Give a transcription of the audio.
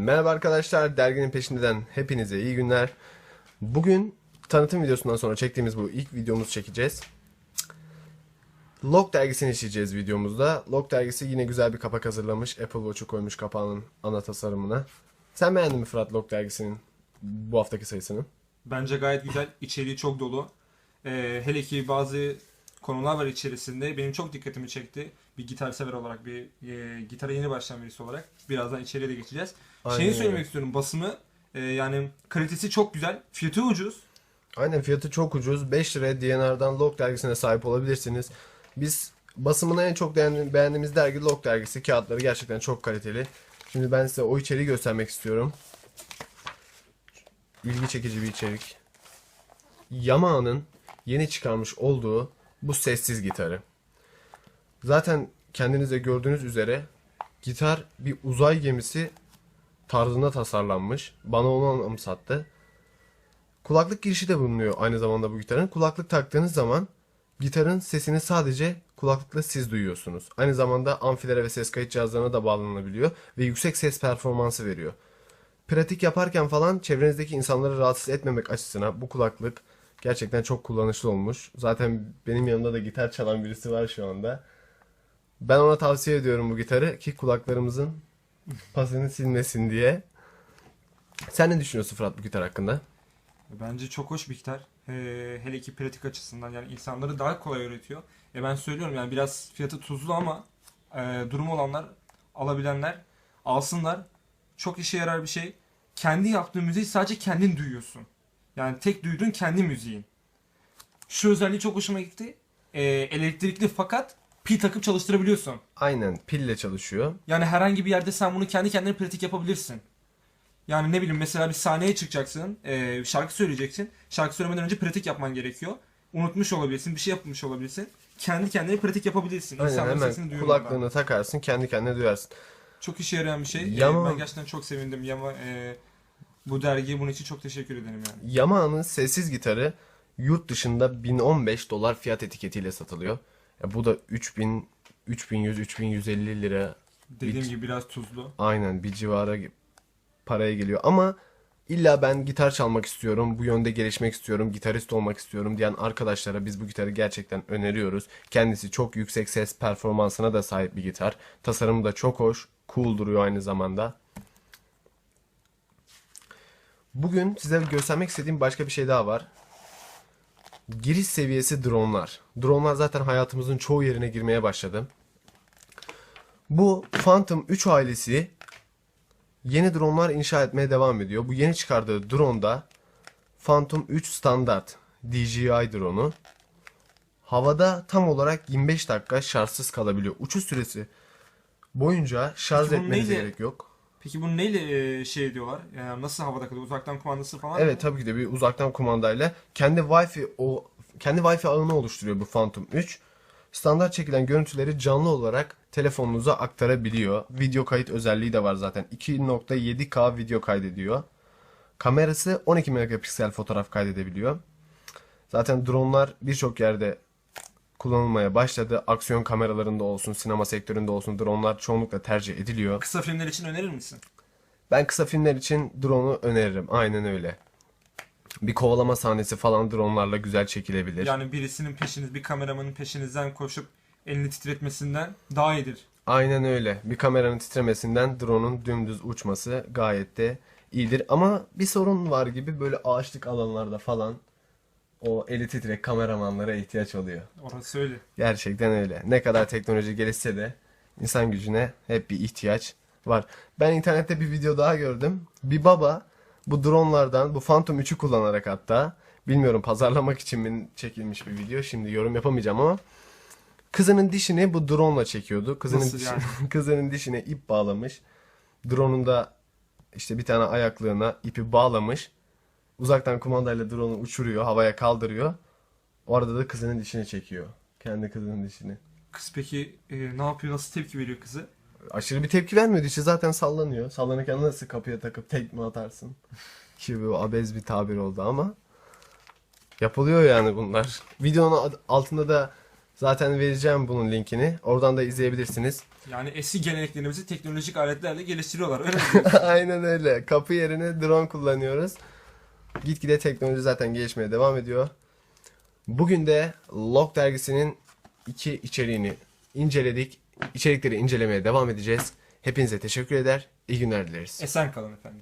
Merhaba arkadaşlar, derginin peşinden hepinize iyi günler. Bugün tanıtım videosundan sonra çektiğimiz bu ilk videomuzu çekeceğiz. Log dergisini işleyeceğiz videomuzda. Log dergisi yine güzel bir kapak hazırlamış. Apple Watch'u koymuş kapağının ana tasarımına. Sen beğendin mi Fırat Log dergisinin bu haftaki sayısını? Bence gayet güzel. İçeriği çok dolu. Ee, hele ki bazı konular var içerisinde. Benim çok dikkatimi çekti. Bir gitar sever olarak, bir e, gitara yeni başlayan birisi olarak. Birazdan içeriye de geçeceğiz. Aynen Şeyi öyle. söylemek istiyorum. Basımı e, yani kalitesi çok güzel. Fiyatı ucuz. Aynen fiyatı çok ucuz. 5 liraya DNR'dan Log dergisine sahip olabilirsiniz. Biz basımını en çok beğendi- beğendiğimiz dergi Log dergisi. Kağıtları gerçekten çok kaliteli. Şimdi ben size o içeriği göstermek istiyorum. İlgi çekici bir içerik. Yamaha'nın yeni çıkarmış olduğu bu sessiz gitarı. Zaten kendiniz de gördüğünüz üzere gitar bir uzay gemisi tarzında tasarlanmış. Bana onu anımsattı. Kulaklık girişi de bulunuyor aynı zamanda bu gitarın. Kulaklık taktığınız zaman gitarın sesini sadece kulaklıkla siz duyuyorsunuz. Aynı zamanda amfilere ve ses kayıt cihazlarına da bağlanabiliyor ve yüksek ses performansı veriyor. Pratik yaparken falan çevrenizdeki insanları rahatsız etmemek açısına bu kulaklık gerçekten çok kullanışlı olmuş. Zaten benim yanımda da gitar çalan birisi var şu anda. Ben ona tavsiye ediyorum bu gitarı ki kulaklarımızın pasını silmesin diye. Sen ne düşünüyorsun Fırat gitar hakkında? Bence çok hoş bir gitar. Ee, hele ki pratik açısından yani insanları daha kolay öğretiyor. E ben söylüyorum yani biraz fiyatı tuzlu ama e, durum olanlar, alabilenler alsınlar. Çok işe yarar bir şey. Kendi yaptığın müziği sadece kendin duyuyorsun. Yani tek duyduğun kendi müziğin. Şu özelliği çok hoşuma gitti. E, elektrikli fakat pil takıp çalıştırabiliyorsun. Aynen pille çalışıyor. Yani herhangi bir yerde sen bunu kendi kendine pratik yapabilirsin. Yani ne bileyim mesela bir sahneye çıkacaksın, e, şarkı söyleyeceksin. Şarkı söylemeden önce pratik yapman gerekiyor. Unutmuş olabilirsin, bir şey yapmış olabilirsin. Kendi kendine pratik yapabilirsin. Aynen İnsanların sesini hemen duyurmadan. kulaklığını takarsın kendi kendine duyarsın. Çok işe yarayan bir şey. E, Yaman- ben gerçekten çok sevindim. Yama, e, bu dergiye bunun için çok teşekkür ederim yani. Yamaha'nın sessiz gitarı yurt dışında 1015 dolar fiyat etiketiyle satılıyor. Ya bu da 3000 3100 3150 lira Dediğim Hiç. gibi biraz tuzlu. aynen bir civara paraya geliyor ama illa ben gitar çalmak istiyorum, bu yönde gelişmek istiyorum, gitarist olmak istiyorum diyen arkadaşlara biz bu gitarı gerçekten öneriyoruz. Kendisi çok yüksek ses performansına da sahip bir gitar. Tasarımı da çok hoş, cool duruyor aynı zamanda. Bugün size göstermek istediğim başka bir şey daha var. Giriş seviyesi dronlar. Dronlar zaten hayatımızın çoğu yerine girmeye başladı. Bu Phantom 3 ailesi yeni dronlar inşa etmeye devam ediyor. Bu yeni çıkardığı dronda Phantom 3 standart DJI drone'u havada tam olarak 25 dakika şarjsız kalabiliyor. Uçuş süresi boyunca şarj Peki etmenize gerek yok. Peki bunu neyle e, şey ediyorlar? Yani nasıl havada kalıyor? Uzaktan kumandası falan mı? Evet tabii ki de bir uzaktan kumandayla kendi Wi-Fi o kendi Wi-Fi ağını oluşturuyor bu Phantom 3. Standart çekilen görüntüleri canlı olarak telefonunuza aktarabiliyor. Video kayıt özelliği de var zaten. 2.7K video kaydediyor. Kamerası 12 megapiksel fotoğraf kaydedebiliyor. Zaten dronlar birçok yerde kullanılmaya başladı. Aksiyon kameralarında olsun, sinema sektöründe olsun dronlar çoğunlukla tercih ediliyor. Kısa filmler için önerir misin? Ben kısa filmler için drone'u öneririm. Aynen öyle. Bir kovalama sahnesi falan drone'larla güzel çekilebilir. Yani birisinin peşiniz, bir kameramanın peşinizden koşup elini titretmesinden daha iyidir. Aynen öyle. Bir kameranın titremesinden drone'un dümdüz uçması gayet de iyidir. Ama bir sorun var gibi böyle ağaçlık alanlarda falan o eli titrek kameramanlara ihtiyaç oluyor. Orası öyle. Gerçekten öyle. Ne kadar teknoloji gelişse de insan gücüne hep bir ihtiyaç var. Ben internette bir video daha gördüm. Bir baba bu dronlardan bu Phantom 3'ü kullanarak hatta bilmiyorum pazarlamak için mi çekilmiş bir video. Şimdi yorum yapamayacağım ama kızının dişini bu drone'la çekiyordu. Kızının Nasıl yani? kızının dişine ip bağlamış. Drone'un da işte bir tane ayaklığına ipi bağlamış. Uzaktan kumandayla drone'u uçuruyor, havaya kaldırıyor. O arada da kızının dişini çekiyor. Kendi kızının dişini. Kız peki e, ne yapıyor? Nasıl tepki veriyor kızı? Aşırı bir tepki vermiyor. Dişi zaten sallanıyor. Sallanırken nasıl kapıya takıp tekme atarsın? Ki bu abez bir tabir oldu ama yapılıyor yani bunlar. Videonun altında da Zaten vereceğim bunun linkini. Oradan da izleyebilirsiniz. Yani eski geleneklerimizi teknolojik aletlerle geliştiriyorlar. Öyle mi? Aynen öyle. Kapı yerine drone kullanıyoruz. Gitgide teknoloji zaten gelişmeye devam ediyor. Bugün de Log dergisinin iki içeriğini inceledik. İçerikleri incelemeye devam edeceğiz. Hepinize teşekkür eder. İyi günler dileriz. Esen kalın efendim.